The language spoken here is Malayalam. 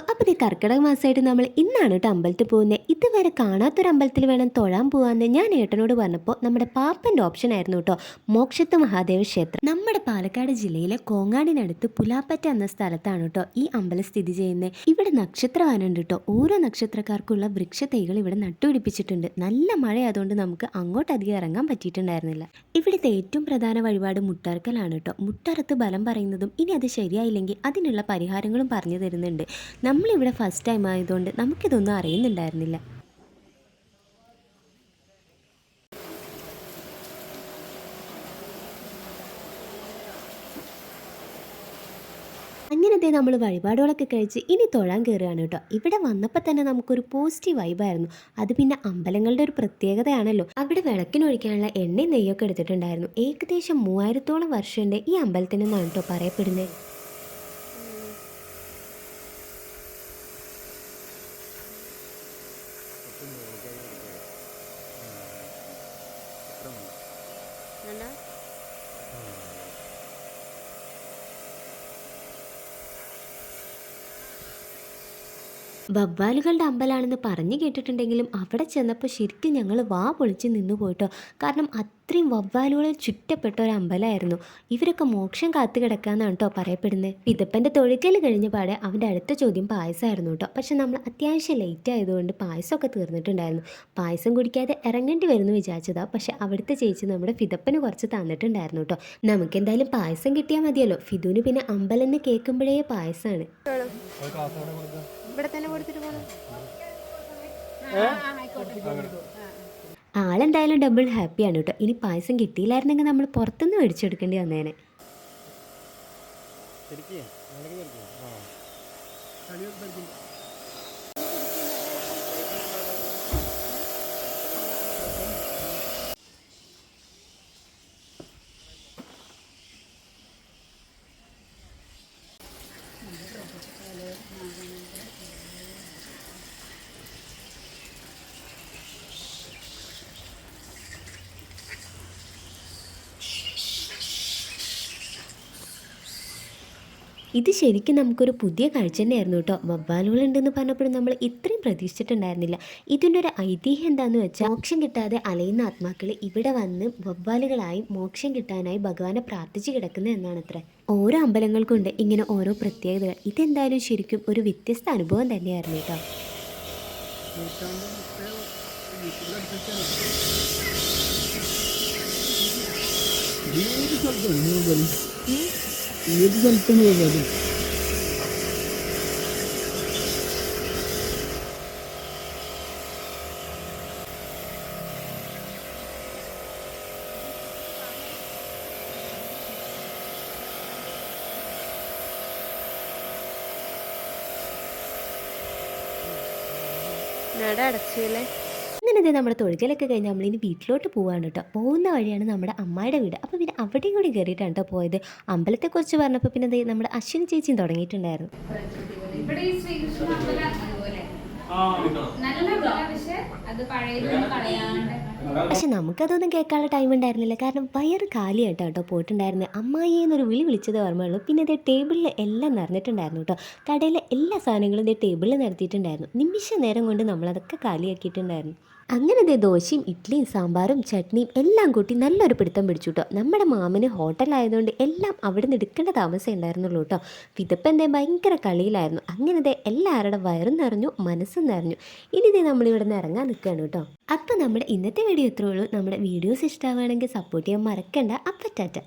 അപ്പോൾ ഈ കർക്കിടക മാസമായിട്ട് നമ്മൾ ഇന്നാണ് കേട്ടോ അമ്പലത്തിൽ പോകുന്നത് ഇതുവരെ കാണാത്തൊരു അമ്പലത്തിൽ വേണം തൊഴാൻ പോകാമെന്ന് ഞാൻ ഏട്ടനോട് പറഞ്ഞപ്പോൾ നമ്മുടെ പാപ്പന്റെ ഓപ്ഷൻ ആയിരുന്നു കേട്ടോ മോക്ഷത്ത് മഹാദേവ ക്ഷേത്രം. നമ്മുടെ പാലക്കാട് ജില്ലയിലെ കോങ്ങാടിനടുത്ത് പുലാപ്പറ്റ എന്ന സ്ഥലത്താണ് കേട്ടോ ഈ അമ്പലം സ്ഥിതി ചെയ്യുന്നത് ഇവിടെ നക്ഷത്രവാനുണ്ട് കേട്ടോ ഓരോ നക്ഷത്രക്കാർക്കുള്ള വൃക്ഷത്തൈകൾ ഇവിടെ നട്ടുപിടിപ്പിച്ചിട്ടുണ്ട്. നല്ല മഴയായതുകൊണ്ട് നമുക്ക് അങ്ങോട്ട് അധികം ഇറങ്ങാൻ പറ്റിയിട്ടുണ്ടായിരുന്നില്ല. ഇവിടുത്തെ ഏറ്റവും പ്രധാന വഴിപാട് മുട്ടറക്കലാണ് കേട്ടോ മുട്ടറത്ത് ബലം പറയുന്നതും ഇനി അത് ശരിയായില്ലെങ്കിൽ അതിനുള്ള പരിഹാരങ്ങളും പറഞ്ഞു തരുന്നുണ്ട്. നമ്മളിവിടെ ഫസ്റ്റ് ടൈം ആയതുകൊണ്ട് നമുക്കിതൊന്നും അറിയുന്നുണ്ടായിരുന്നില്ല. അങ്ങനത്തെ നമ്മൾ വഴിപാടുകളൊക്കെ കഴിച്ച് ഇനി തൊഴാൻ കയറുകയാണ് കേട്ടോ. ഇവിടെ വന്നപ്പോൾ തന്നെ നമുക്കൊരു പോസിറ്റീവ് വൈബായിരുന്നു അത് പിന്നെ അമ്പലങ്ങളുടെ ഒരു പ്രത്യേകതയാണല്ലോ. അവിടെ വിളക്കിനൊഴിക്കാനുള്ള എണ്ണയും നെയ്യൊക്കെ എടുത്തിട്ടുണ്ടായിരുന്നു. ഏകദേശം മൂവായിരത്തോളം വർഷമുണ്ട് ഈ അമ്പലത്തിനെന്നാണ് കേട്ടോ പറയപ്പെടുന്നത്. அப்புறம் என்னண்ணா വവ്വാലുകളുടെ അമ്പലമാണെന്ന് പറഞ്ഞു കേട്ടിട്ടുണ്ടെങ്കിലും അവിടെ ചെന്നപ്പോൾ ശരിക്കും ഞങ്ങൾ വാ പൊളിച്ച് നിന്നു പോയിട്ടോ. കാരണം അത്രയും വവ്വാലുകളിൽ ചുറ്റപ്പെട്ട ഒരു അമ്പലമായിരുന്നു ഇവരൊക്കെ മോക്ഷം കാത്തു കിടക്കാന്നാണ് കേട്ടോ പറയപ്പെടുന്നത്. വിതപ്പന്റെ തൊഴിക്കൽ കഴിഞ്ഞ പാടെ അവന്റെ അടുത്ത ചോദ്യം പായസമായിരുന്നു കേട്ടോ പക്ഷെ നമ്മൾ അത്യാവശ്യം ലേറ്റ് ആയതുകൊണ്ട് പായസമൊക്കെ തീർന്നിട്ടുണ്ടായിരുന്നു. പായസം കുടിക്കാതെ ഇറങ്ങേണ്ടി വരുന്നു വിചാരിച്ചതാ. പക്ഷെ അവിടുത്തെ ചേച്ചി നമ്മുടെ ഫിതപ്പന് കുറച്ച് തന്നിട്ടുണ്ടായിരുന്നു കേട്ടോ നമുക്ക് എന്തായാലും പായസം കിട്ടിയാൽ മതിയല്ലോ. ഫിദുവിന് പിന്നെ അമ്പലം എന്ന് കേൾക്കുമ്പോഴേ പായസമാണ് ഇവിടെ തന്നെ കൊടുത്തിട്ട് ആളെന്തായാലും ഡബിൾ ഹാപ്പിയാണ് കേട്ടോ ഇനി പായസം കിട്ടിയില്ലായിരുന്നെങ്കിൽ നമ്മൾ പുറത്തുനിന്ന് മേടിച്ചെടുക്കേണ്ടി വന്നേനെ. ഇത് ശരിക്കും നമുക്കൊരു പുതിയ കാഴ്ച തന്നെയായിരുന്നു കേട്ടോ. വവ്വാലുകളുണ്ടെന്ന് പറഞ്ഞപ്പോഴും നമ്മൾ ഇത്രയും പ്രതീക്ഷിച്ചിട്ടുണ്ടായിരുന്നില്ല. ഇതിന്റെ ഒരു ഐതിഹ്യം എന്താണെന്ന് വെച്ചാൽ മോക്ഷം കിട്ടാതെ അലയുന്ന ആത്മാക്കൾ ഇവിടെ വന്ന് വവ്വാലുകളായി മോക്ഷം കിട്ടാനായി ഭഗവാനെ പ്രാർത്ഥിച്ച് കിടക്കുന്നത് എന്നാണ് അത്ര. ഓരോ അമ്പലങ്ങൾക്കുണ്ട് ഇങ്ങനെ ഓരോ പ്രത്യേകതകൾ. ഇതെന്തായാലും ശരിക്കും ഒരു വ്യത്യസ്ത അനുഭവം തന്നെയായിരുന്നു കേട്ടോ. കളി ഏത് സ്ഥലത്താണ് കളി നട അടച്ചില്ലേ അങ്ങനെ ഇത് നമ്മുടെ തൊഴുകലൊക്കെ കഴിഞ്ഞ് നമ്മളിനി വീട്ടിലോട്ട് പോവാണ് കേട്ടോ. പോകുന്ന വഴിയാണ് നമ്മുടെ അമ്മായിയുടെ വീട്. അപ്പോൾ പിന്നെ അവിടെയും കൂടി കയറിയിട്ടാണ് കേട്ടോ പോയത്. അമ്പലത്തെക്കുറിച്ച് പറഞ്ഞപ്പോൾ പിന്നെ ദേ നമ്മുടെ അശ്വിനി ചേച്ചിയും തുടങ്ങിയിട്ടുണ്ടായിരുന്നു. നല്ല പക്ഷെ നമുക്കതൊന്നും കേൾക്കാനുള്ള ടൈം ഉണ്ടായിരുന്നില്ല. കാരണം വയറ് കാലിയായിട്ടാണ് കേട്ടോ പോയിട്ടുണ്ടായിരുന്നത് അമ്മായി എന്നൊരു വിളി വിളിച്ചത് ഓർമ്മയുള്ളൂ. പിന്നെ അതേ ടേബിളിൽ എല്ലാം നിറഞ്ഞിട്ടുണ്ടായിരുന്നു കേട്ടോ. കടയിലെ എല്ലാ സാധനങ്ങളും ഇതേ ടേബിളിൽ നിരത്തിയിട്ടുണ്ടായിരുന്നു. നിമിഷ നേരം കൊണ്ട് നമ്മളതൊക്കെ കാലിയാക്കിയിട്ടുണ്ടായിരുന്നു. അങ്ങനെ ദേ ദോശയും ഇഡ്ഡലിയും സാമ്പാറും ചട്നിയും എല്ലാം കൂട്ടി നല്ലൊരു പിടുത്തം പിടിച്ചു കേട്ടോ. നമ്മുടെ മാമന് ഹോട്ടലായതുകൊണ്ട് എല്ലാം അവിടെ നിന്ന് എടുക്കേണ്ട താമസം ഉണ്ടായിരുന്നുള്ളൂ കേട്ടോ. വിതപ്പന്റെ ഭയങ്കര കളിയിലായിരുന്നു. അങ്ങനെ ദേ എല്ലാവരുടെ വയറും നിറഞ്ഞു മനസ്സും നിറഞ്ഞു. ഇനി ദേ നമ്മളിവിടെ നിന്ന് ഇറങ്ങാൻ നിൽക്കുകയാണ് കേട്ടോ. അപ്പോൾ നമ്മുടെ ഇന്നത്തെ വീഡിയോ ഇത്രേ ഉള്ളൂ. നമ്മുടെ വീഡിയോസ് ഇഷ്ടമാവുകയാണെങ്കിൽ സപ്പോർട്ട് ചെയ്യാൻ മറക്കണ്ട. അപ്പം ടാറ്റ.